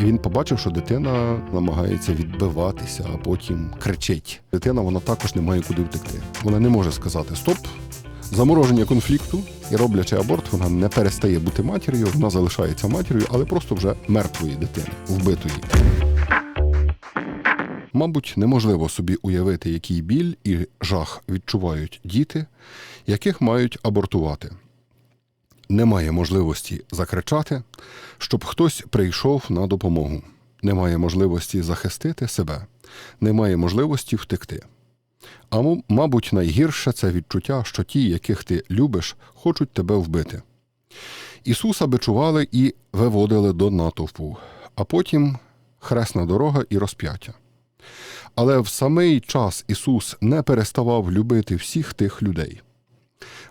Він побачив, що дитина намагається відбиватися, а потім кричить. Дитина вона також не має куди втекти. Вона не може сказати Стоп, замороження конфлікту і роблячи аборт, вона не перестає бути матір'ю, вона залишається матір'ю, але просто вже мертвої дитини, вбитої. Мабуть, неможливо собі уявити, який біль і жах відчувають діти, яких мають абортувати. Немає можливості закричати, щоб хтось прийшов на допомогу. Немає можливості захистити себе, немає можливості втекти. А мабуть, найгірше це відчуття, що ті, яких ти любиш, хочуть тебе вбити. Ісуса бичували і виводили до натовпу, а потім хресна дорога і розп'яття. Але в самий час Ісус не переставав любити всіх тих людей.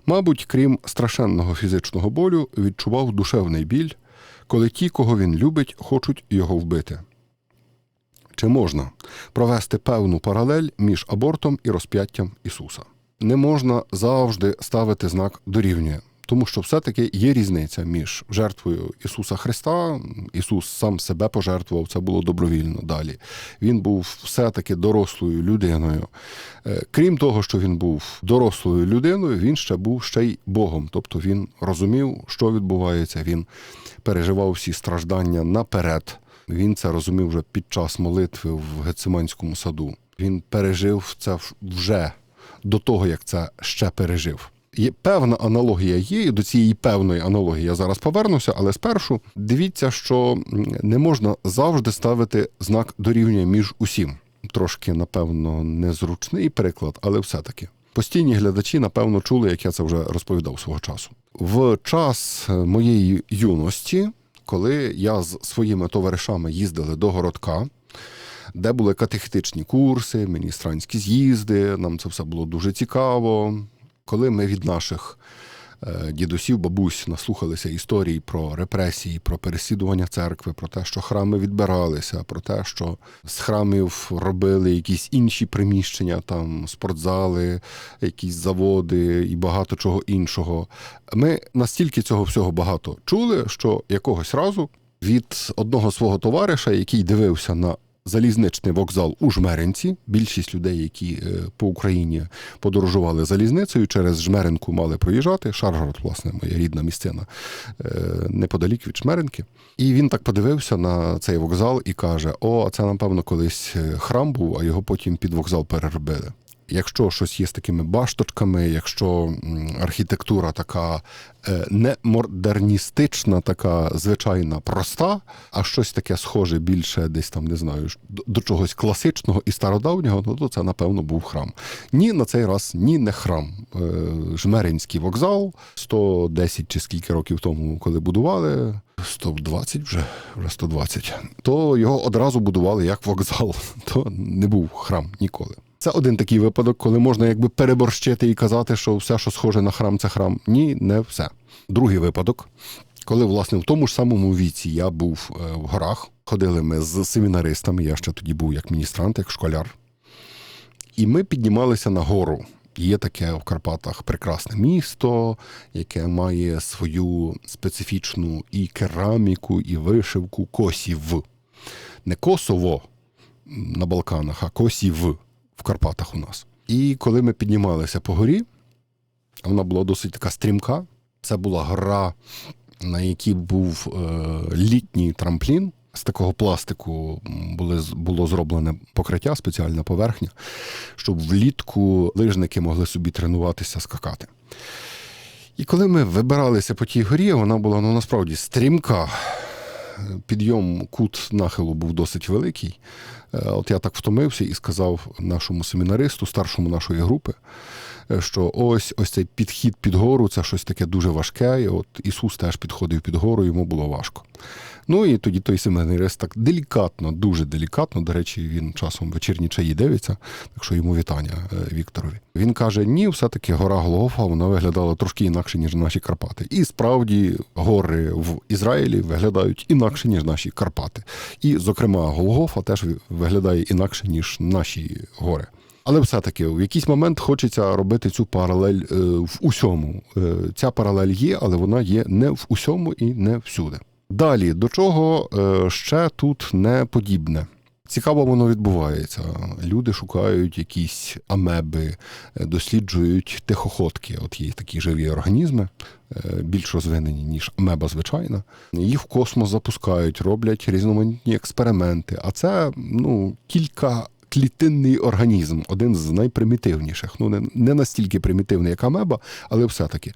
Мабуть, крім страшенного фізичного болю, відчував душевний біль, коли ті, кого він любить, хочуть його вбити. Чи можна провести певну паралель між абортом і розп'яттям Ісуса? Не можна завжди ставити знак дорівнює, тому що все-таки є різниця між жертвою Ісуса Христа. Ісус сам себе пожертвував, це було добровільно далі. Він був все-таки дорослою людиною. Е, Крім того, що він був дорослою людиною, він ще був ще й Богом. Тобто він розумів, що відбувається, він переживав всі страждання наперед. Він це розумів вже під час молитви в Гециманському саду. Він пережив це вже до того, як це ще пережив. Є певна аналогія є, і до цієї певної аналогії я зараз повернуся, але спершу дивіться, що не можна завжди ставити знак дорівнює між усім. Трошки, напевно, незручний приклад, але все-таки. Постійні глядачі, напевно, чули, як я це вже розповідав свого часу. В час е, моєї юності, коли я з своїми товаришами їздили до городка, де були катехетичні курси, міністранські з'їзди, нам це все було дуже цікаво. Коли ми від наших е, дідусів, бабусь наслухалися історій про репресії, про переслідування церкви, про те, що храми відбиралися, про те, що з храмів робили якісь інші приміщення, там спортзали, якісь заводи і багато чого іншого. Ми настільки цього всього багато чули, що якогось разу від одного свого товариша, який дивився на залізничний вокзал у Жмеринці. Більшість людей, які е, по Україні подорожували залізницею, через Жмеринку мали проїжджати. Шаргород, власне, моя рідна місцина, е, неподалік від Жмеринки. І він так подивився на цей вокзал і каже: О, а це, напевно, колись е, храм був, а його потім під вокзал переробили. Якщо щось є з такими башточками, якщо архітектура така е, не модерністична, така звичайна, проста, а щось таке схоже більше десь там, не знаю, до, чогось класичного і стародавнього, ну то це, напевно, був храм. Ні, на цей раз ні, не храм. Е, Жмеринський вокзал 110 чи скільки років тому, коли будували. 120 вже, вже 120, то його одразу будували як вокзал. То не був храм ніколи. Це один такий випадок, коли можна якби переборщити і казати, що все, що схоже на храм, це храм. Ні, не все. Другий випадок, коли, власне, в тому ж самому віці я був е, в горах, ходили ми з семінаристами, я ще тоді був як міністрант, як школяр. І ми піднімалися на гору. Є таке в Карпатах прекрасне місто, яке має свою специфічну і кераміку, і вишивку косів. Не Косово на Балканах, а косів в Карпатах у нас. І коли ми піднімалися по горі, вона була досить така стрімка. Це була гора, на якій був е, літній трамплін. З такого пластику були, було зроблене покриття, спеціальна поверхня, щоб влітку лижники могли собі тренуватися скакати. І коли ми вибиралися по тій горі, вона була ну, насправді стрімка. Підйом кут нахилу був досить великий. Е, От я так втомився і сказав нашому семінаристу, старшому нашої групи, що ось ось цей підхід під гору це щось таке дуже важке. І от Ісус теж підходив під гору, йому було важко. Ну і тоді той семінарист так делікатно, дуже делікатно. До речі, він часом вечірні чаї дивиться, так що йому вітання е, Вікторові. Він каже: ні, все-таки гора Голгофа вона виглядала трошки інакше, ніж наші Карпати. І справді гори в Ізраїлі виглядають інакше, ніж наші Карпати. І, зокрема, Голгофа теж виглядає інакше, ніж наші гори. Але все-таки в якийсь момент хочеться робити цю паралель е, в усьому. Е, Ця паралель є, але вона є не в усьому і не всюди. Далі, до чого е, ще тут не подібне. Цікаво воно відбувається. Люди шукають якісь амеби, досліджують тихоходки. От є такі живі організми, більш розвинені, ніж амеба звичайна. Їх в космос запускають, роблять різноманітні експерименти. А це ну, кілька. Клітинний організм, один з найпримітивніших. Ну, не, настільки примітивний, як амеба, але все-таки.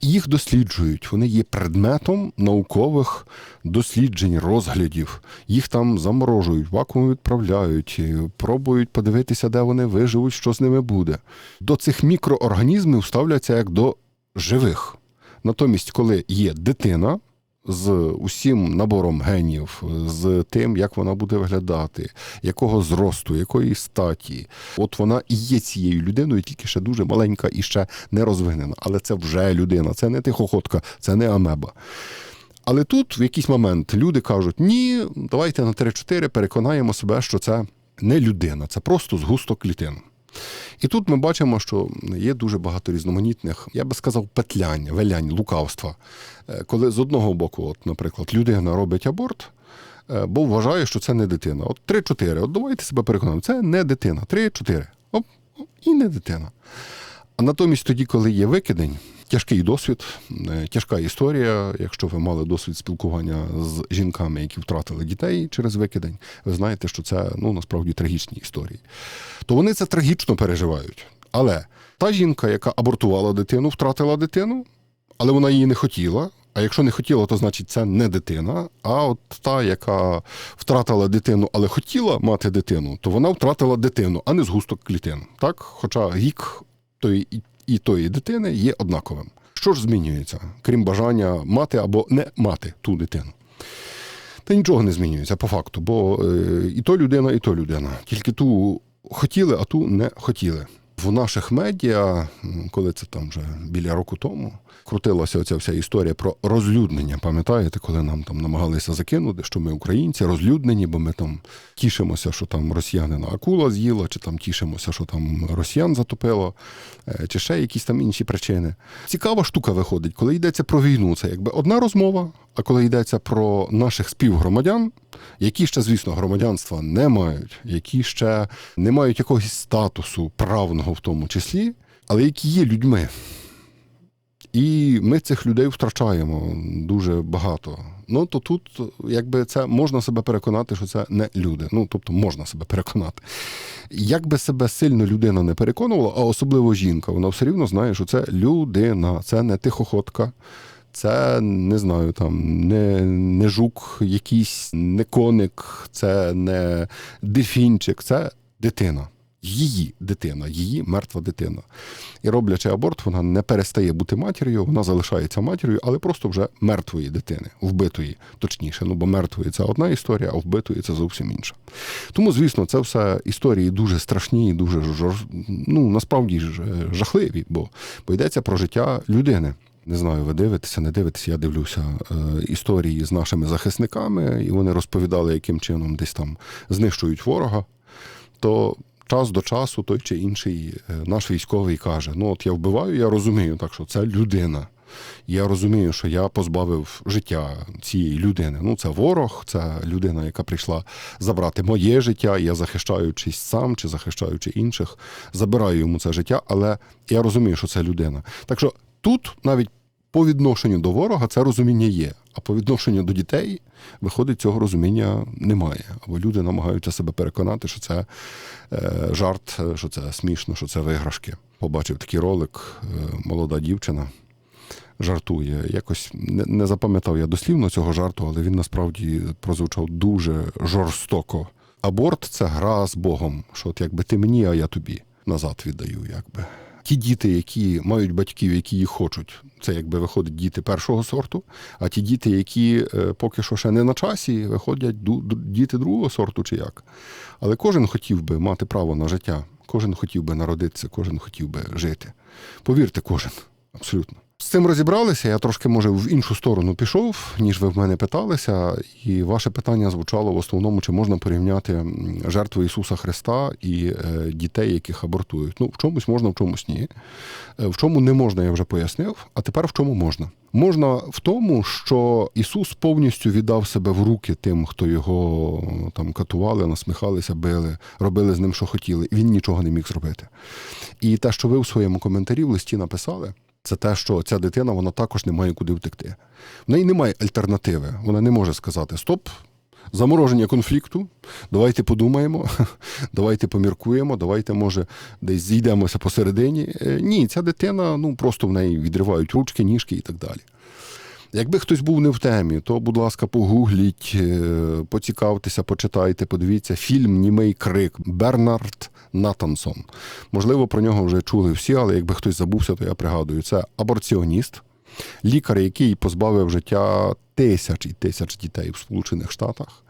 Їх досліджують, вони є предметом наукових досліджень, розглядів. Їх там заморожують, вакуум відправляють, е, пробують подивитися, де вони виживуть, що з ними буде. До цих мікроорганізмів ставляться як до живих. Натомість, коли є дитина. З усім набором генів, з тим, як вона буде виглядати, якого зросту, якої статі. От вона і є цією людиною, тільки ще дуже маленька і ще не розвинена. Але це вже людина, це не тихоходка, це не амеба. Але тут в якийсь момент люди кажуть: ні, давайте на 3-4 переконаємо себе, що це не людина, це просто згусток клітин. І тут ми бачимо, що є дуже багато різноманітних, я би сказав, петлянь, велянь, лукавства. Е, Коли з одного боку, от, наприклад, людина робить аборт, е, бо вважає, що це не дитина. От 3-4, от давайте себе переконаємо, це не дитина. 3-4. Оп, і не дитина. А натомість тоді, коли є викидень, тяжкий досвід, е, тяжка історія. Якщо ви мали досвід спілкування з жінками, які втратили дітей через викидень, ви знаєте, що це ну насправді трагічні історії. То вони це трагічно переживають. Але та жінка, яка абортувала дитину, втратила дитину, але вона її не хотіла. А якщо не хотіла, то значить це не дитина. А от та, яка втратила дитину, але хотіла мати дитину, то вона втратила дитину, а не згусток клітин. Так? Хоча вік тої і- і тої дитини є однаковим. Що ж змінюється, крім бажання мати або не мати ту дитину? Та нічого не змінюється по факту, бо е, і то людина, і то людина. Тільки ту хотіли, а ту не хотіли. В наших медіа, коли це там вже біля року тому, крутилася оця вся історія про розлюднення. Пам'ятаєте, коли нам там намагалися закинути, що ми українці розлюднені, бо ми там тішимося, що там росіянина акула з'їла, чи там тішимося, що там росіян затопило, е, чи ще якісь там інші причини. Цікава штука виходить, коли йдеться про війну, це якби одна розмова. А коли йдеться про наших співгромадян, які ще, звісно, громадянства не мають, які ще не мають якогось статусу правного в тому числі, але які є людьми. І ми цих людей втрачаємо дуже багато. Ну то тут, якби це можна себе переконати, що це не люди. Ну тобто можна себе переконати. Як би себе сильно людина не переконувала, а особливо жінка, вона все рівно знає, що це людина, це не тихоходка. Це не знаю, там не, не жук, якийсь, не коник, це не дельфінчик, це дитина. Її дитина, її мертва дитина. І роблячи аборт, вона не перестає бути матір'ю, вона залишається матір'ю, але просто вже мертвої дитини, вбитої, точніше. Ну бо мертвої це одна історія, а вбитої це зовсім інша. Тому, звісно, це все історії дуже страшні, дуже ну насправді е, жахливі, бо, бо йдеться про життя людини. Не знаю, ви дивитеся, не дивитеся. Я дивлюся е, історії з нашими захисниками, і вони розповідали, яким чином десь там знищують ворога. То час до часу той чи інший е, наш військовий каже: ну от я вбиваю, я розумію, так що це людина. Я розумію, що я позбавив життя цієї людини. Ну, це ворог, це людина, яка прийшла забрати моє життя. Я захищаючись сам чи захищаючи інших, забираю йому це життя, але я розумію, що це людина. Так що тут навіть по відношенню до ворога це розуміння є, а по відношенню до дітей, виходить, цього розуміння немає. Або люди намагаються себе переконати, що це е, жарт, що це смішно, що це виграшки. Побачив такий ролик, е, молода дівчина жартує. Якось не запам'ятав я дослівно цього жарту, але він насправді прозвучав дуже жорстоко. Аборт це гра з Богом, що от якби ти мені, а я тобі назад віддаю, якби. Ті діти, які мають батьків, які їх хочуть, це якби виходять діти першого сорту. А ті діти, які е, поки що ще не на часі, виходять діти другого сорту чи як. Але кожен хотів би мати право на життя, кожен хотів би народитися, кожен хотів би жити. Повірте, кожен. Абсолютно. З цим розібралися. Я трошки, може, в іншу сторону пішов, ніж ви в мене питалися. І ваше питання звучало в основному, чи можна порівняти жертву Ісуса Христа і е, дітей, яких абортують. Ну, в чомусь можна, в чомусь ні. Е, В чому не можна, я вже пояснив. А тепер в чому можна? Можна в тому, що Ісус повністю віддав себе в руки тим, хто його там катували, насміхалися, били, робили з ним, що хотіли. Він нічого не міг зробити. І те, що ви в своєму коментарі в листі написали, це те, що ця дитина вона також не має куди втекти. В неї немає альтернативи. Вона не може сказати Стоп, замороження конфлікту, давайте подумаємо, давайте поміркуємо, давайте, може, десь зійдемося посередині. Е, Ні, ця дитина, ну просто в неї відривають ручки, ніжки і так далі. Якби хтось був не в темі, то, будь ласка, погугліть, е, поцікавтеся, почитайте, подивіться фільм Німий крик Бернард Натансон. Можливо, про нього вже чули всі, але якби хтось забувся, то я пригадую. Це аборціоніст, лікар, який позбавив життя тисяч і тисяч дітей в Сполучених Штатах.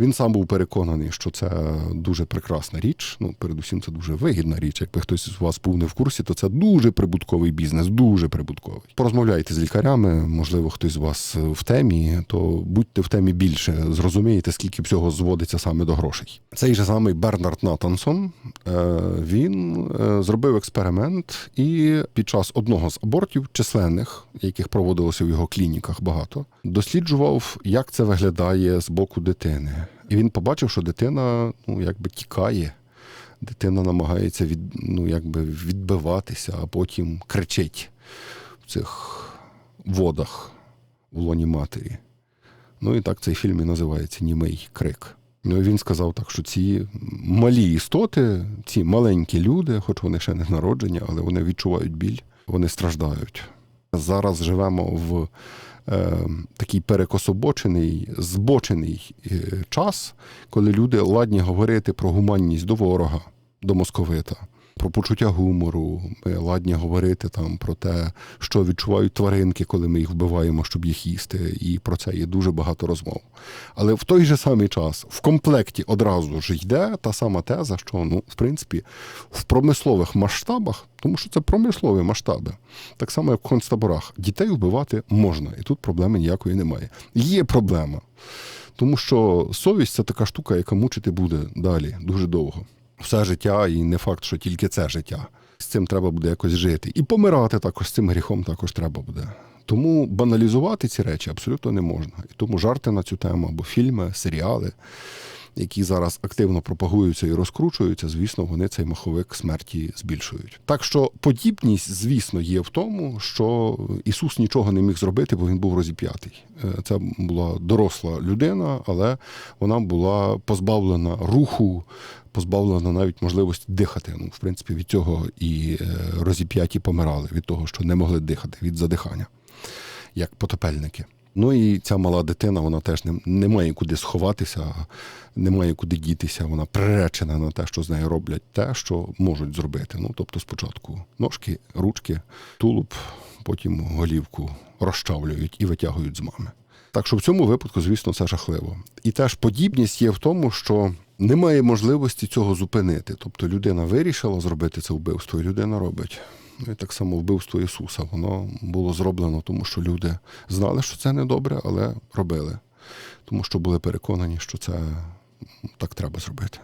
Він сам був переконаний, що це дуже прекрасна річ. Ну, передусім, це дуже вигідна річ. Якби хтось з вас був не в курсі, то це дуже прибутковий бізнес, дуже прибутковий. Порозмовляйте з лікарями, можливо, хтось з вас в темі, то будьте в темі більше, зрозумієте, скільки всього зводиться саме до грошей. Цей же самий Бернард Натансон е, він е, зробив експеримент і під час одного з абортів, численних, яких проводилося в його клініках багато, досліджував, як це виглядає з боку дитини. І він побачив, що дитина ну, якби тікає. Дитина намагається від, ну, якби відбиватися, а потім кричить в цих водах в лоні матері. Ну і так цей фільм і називається Німий крик. Ну і він сказав так, що ці малі істоти, ці маленькі люди, хоч вони ще не народжені, але вони відчувають біль, вони страждають. Зараз живемо в такий перекособочений, збочений е, час, коли люди ладні говорити про гуманність до ворога, до московита, про почуття гумору. Ми ладні говорити там про те, що відчувають тваринки, коли ми їх вбиваємо, щоб їх їсти. І про це є дуже багато розмов. Але в той же самий час в комплекті одразу ж йде та сама теза, що ну, в принципі, в промислових масштабах, тому що це промислові масштаби, так само як в концтаборах, дітей вбивати можна, і тут проблеми ніякої немає. Є проблема. Тому що совість це така штука, яка мучити буде далі дуже довго. Все життя, і не факт, що тільки це життя. З цим треба буде якось жити. І помирати також з цим гріхом також треба буде. Тому баналізувати ці речі абсолютно не можна. І тому жарти на цю тему або фільми, серіали, які зараз активно пропагуються і розкручуються, звісно, вони цей маховик смерті збільшують. Так що подібність, звісно, є в тому, що Ісус нічого не міг зробити, бо він був розіп'ятий. Е, Це була доросла людина, але вона була позбавлена руху, позбавлена навіть можливості дихати. Ну, в принципі, від цього і е, розіп'яті помирали, від того, що не могли дихати, від задихання, як потопельники. Ну і ця мала дитина, вона теж не, не має куди сховатися, не має куди дітися. Вона приречена на те, що з нею роблять те, що можуть зробити. Ну, тобто, спочатку ножки, ручки, тулуб, потім голівку розчавлюють і витягують з мами. Так що в цьому випадку, звісно, це жахливо. І теж подібність є в тому, що немає можливості цього зупинити. Тобто людина вирішила зробити це вбивство, і людина робить. Ну так само вбивство Ісуса. Воно було зроблено, тому що люди знали, що це недобре, але робили. Тому що були переконані, що це так треба зробити.